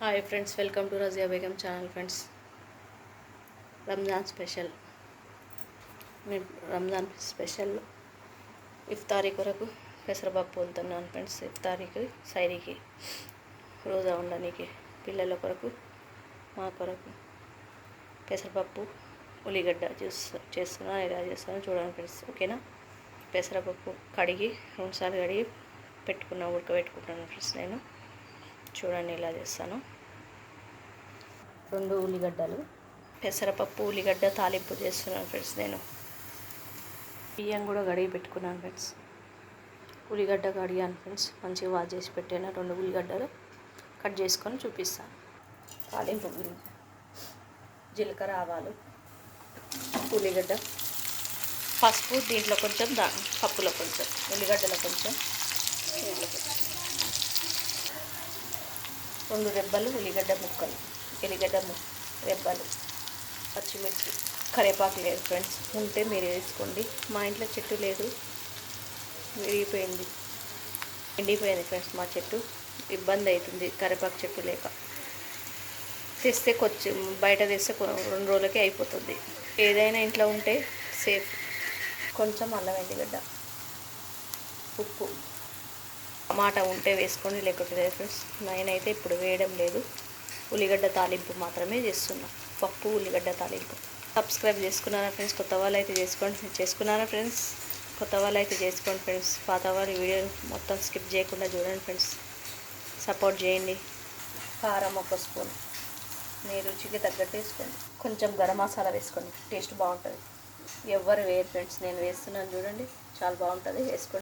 Hi friends welcome to Razia Begum channel friends Ramzan special మేము Ramzan special ఇఫ్తారీ కొరకు పెసరపప్పు వెళ్తున్నాను ఫ్రెండ్స్ ఇఫ్తారీకి సైరీకి రోజా ఉండడానికి పిల్లల కొరకు మా కొరకు పెసరపప్పు ఉల్లిగడ్డ చేస్తా చేస్తున్నా ఎలా చేస్తానో చూడండి ఫ్రెండ్స్ ఓకేనా పెసరపప్పు కడిగి రెండుసార్లు కడిగి పెట్టుకున్నా ఉడకబెట్టుకుంటాను ఫ్రెండ్స్ నేను. చూడండి ఎలా చేస్తాను. రెండు ఉల్లిగడ్డలు. పెసరపప్పు ఉల్లిగడ్డ తాలింపు చేస్తున్నాను ఫ్రెండ్స్ నేను. బియ్యం కూడా కడిగి పెట్టుకున్నాను ఫ్రెండ్స్. ఉల్లిగడ్డ కడిగాను ఫ్రెండ్స్. మంచిగా వాష్ చేసి పెట్టాను. రెండు ఉల్లిగడ్డలు కట్ చేసుకొని చూపిస్తాను. తాలింపు గురించి. జీలకర్ర ఆవాలు ఉల్లిగడ్డ. పసుపు దీంట్లో కొంచెం దా పప్పులో కొంచెం ఉల్లిగడ్డలో కొంచెం దీంట్లో కొంచెం. రెండు రెబ్బలు ఉల్లిగడ్డ ముక్కలు. ఎల్లిగడ్డ రెబ్బలు పచ్చిమిర్చి కరివేపాకు లేదు ఫ్రెండ్స్ ఉంటే మీరు వేసుకోండి. మా ఇంట్లో చెట్టు లేదు. విరిగిపోయింది. ఎండిపోయింది ఫ్రెండ్స్ మా చెట్టు. ఇబ్బంది అవుతుంది కరివేపాకు చెట్టు లేక. తెస్తే కొంచెం బయట తెస్తే రెండు రోజులకే అయిపోతుంది. ఏదైనా ఇంట్లో ఉంటే సేఫ్ కొంచెం అల్లం ఎల్లిగడ్డ ఉప్పు. టమాటా ఉంటే వేసుకోండి లేకపోతే ఫ్రెండ్స్. నేనైతే ఇప్పుడు వేయడం లేదు. ఉల్లిగడ్డ తాలింపు మాత్రమే చేస్తున్నా. పప్పు ఉల్లిగడ్డ తాలింపు. సబ్స్క్రైబ్ చేసుకున్నారా ఫ్రెండ్స్? కొత్త వాళ్ళు అయితే చేసుకోండి. చేసుకున్నారా ఫ్రెండ్స్? కొత్త వాళ్ళు అయితే చేసుకోండి ఫ్రెండ్స్. పాత వాళ్ళు వీడియో మొత్తం స్కిప్ చేయకుండా చూడండి ఫ్రెండ్స్. సపోర్ట్ చేయండి. కారం ఒక స్పూన్. మీ రుచికి తగ్గట్టు వేసుకోండి. కొంచెం గరం మసాలా వేసుకోండి. టేస్ట్ బాగుంటుంది. ఎవరు వేయరు ఫ్రెండ్స్. నేను వేస్తున్నాను చూడండి. చాలా బాగుంటుంది. వేసుకోండి.